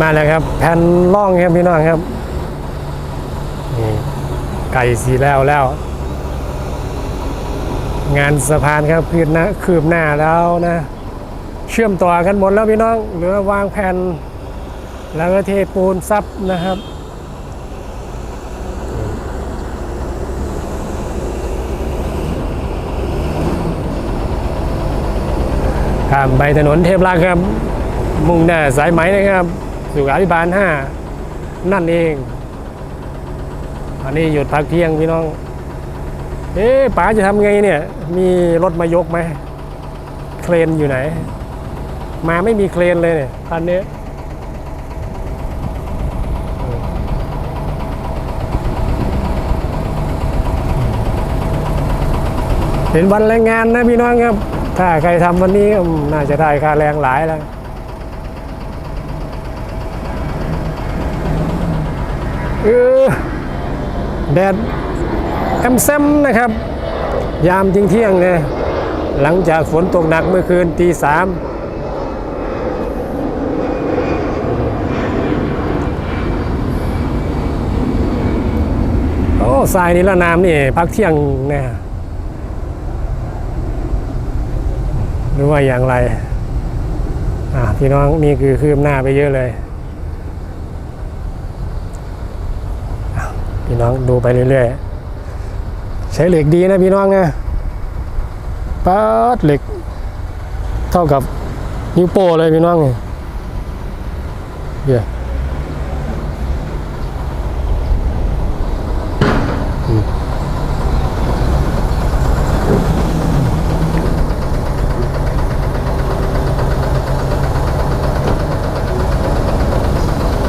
มาแล้วครับ แผ่นล่องครับพี่น้องครับนี่ไก่สีแล้วแล้ว งานสะพานครับคืบหน้าคืบหน้าแล้วนะ เชื่อมต่อกันหมดแล้วพี่น้องเหลือวางแผ่น แล้วก็เทปูนซับนะครับข้ามไปถนนเทพรักครับ มุ่งหน้าสายไหมนะครับ สุขาภิบาลห้านั่นเอง อันนี้หยุดพักเที่ยงพี่น้อง เอ๊ะป๋าจะทำไงเนี่ย มีรถมายกไหมเครนอยู่ไหน มาไม่มีเครนเลยเนี่ยคันนี้เป็นวันแรงงานนะพี่น้องครับ ถ้าใครทำวันนี้น่าจะได้ค่าแรงหลายแล้ว เออแดดกำซ้ำนะครับ ยามทิ้งเที่ยงเนี่ยหลังจากฝนตกหนักเมื่อคืนตีสามโอ้ทรายนี่ละนามนี่ พักเที่ยงเนี่ยหรือว่าอย่างไร อะพี่น้องนี่คือคืบหน้าไปเยอะเลยอะ พี่น้องดูไปเรื่อยๆ ใช้เหล็กดีนะพี่น้องนะปัดเหล็ก เท่ากับนิ้วโป้เลยพี่น้องเนี่ยเดี๋ย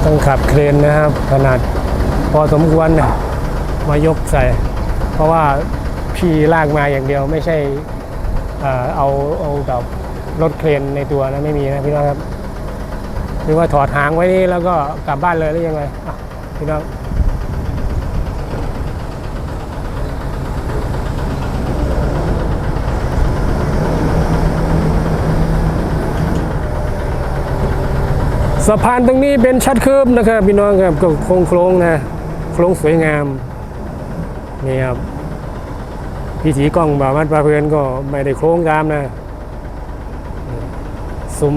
ต้องขับเครนนะครับ ขนาด อสมควรนี่ยมายกใส่ เพราะว่าพี่ลากมาอย่างเดียวไม่ใช่เอาเอาแบบรถเครนในตัวนะไม่มีนะพี่น้องครับหรือว่าถอดหางไว้นี่แล้วก็กลับบ้านเลยหรือยังไงพี่น้องสะพานตรงนี้เป็นชัดคิบนะครับพี่น้องครับก็โค้งๆนะ โค้งสวยงามนี่ครับพิธีกล้องบ่าวมัดปลาเพลินก็ไม่ได้โค้งตามนะซุม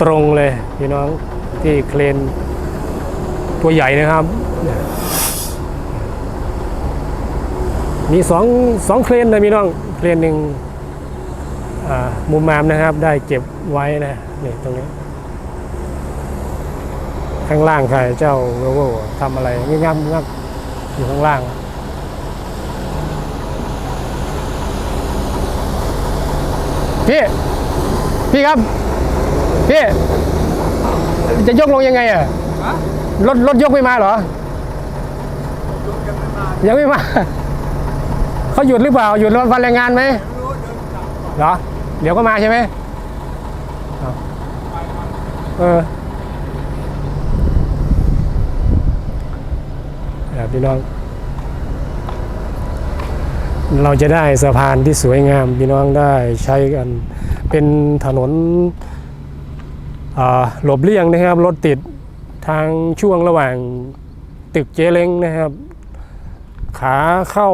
ตรงเลยพี่น้องที่เครนตัวใหญ่นะครับ มีสองสองเครนนะพี่น้องเครนหนึ่งมุมมามนะครับ ได้เก็บไว้นะนี่ตรงนี้ ข้างล่างใครเจ้าโลโก้ทำอะไรงีงับงับอยู่ข้างล่าง พี่ พี่ครับ พี่ จะยกลงยังไงอะรถรถยกไม่มาเหรอ ยังไม่มาเขาหยุดหรือเปล่า หยุดวันแรงงานไหมเหรอ เดี๋ยวก็มาใช่ไหมเอาเออ ครับ พี่น้อง เราจะได้สะพานที่สวยงามพี่น้องได้ใช้กัน เป็นถนนหลบเลี่ยงนะครับรถติดทางช่วงระหว่างตึกเจเล้งนะครับ ขาเข้า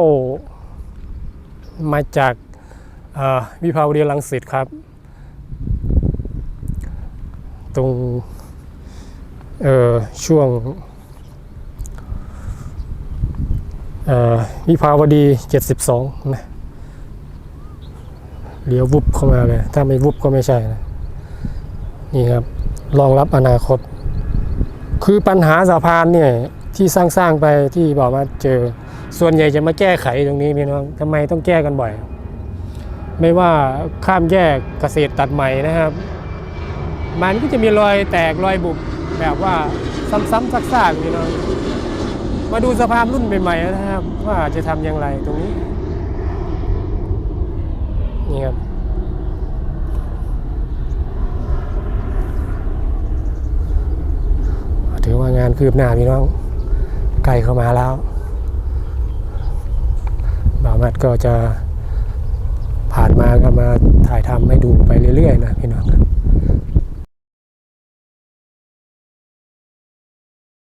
มาจากวิภาวดีรังสิตครับ ตรงช่วง เอ่อ วิภาวดี 72 นะ เลี้ยววุบเข้ามาเลย ถ้าไม่วุบก็ไม่ใช่นะ นี่ครับ รองรับอนาคต คือปัญหาสะพานเนี่ย ที่สร้างๆไปที่บอกว่าเจอ ส่วนใหญ่จะมาแก้ไขตรงนี้พี่น้องทำไมต้องแก้กันบ่อย ไม่ว่าข้ามแยกเกษตรตัดใหม่นะครับ มันก็จะมีรอยแตกรอยบุบแบบว่าซ้ำๆซากๆพี่น้อง มาดูสภาพรุ่นใหม่ๆนะครับ ว่าจะทำอย่างไรตรงนี้ นี่ครับถือว่างานคืบหน้าพี่น้องใกล้เข้ามาแล้วบามัดก็จะผ่านมาก็มาถ่ายทำให้ดูไปเรื่อยๆนะพี่น้องครับ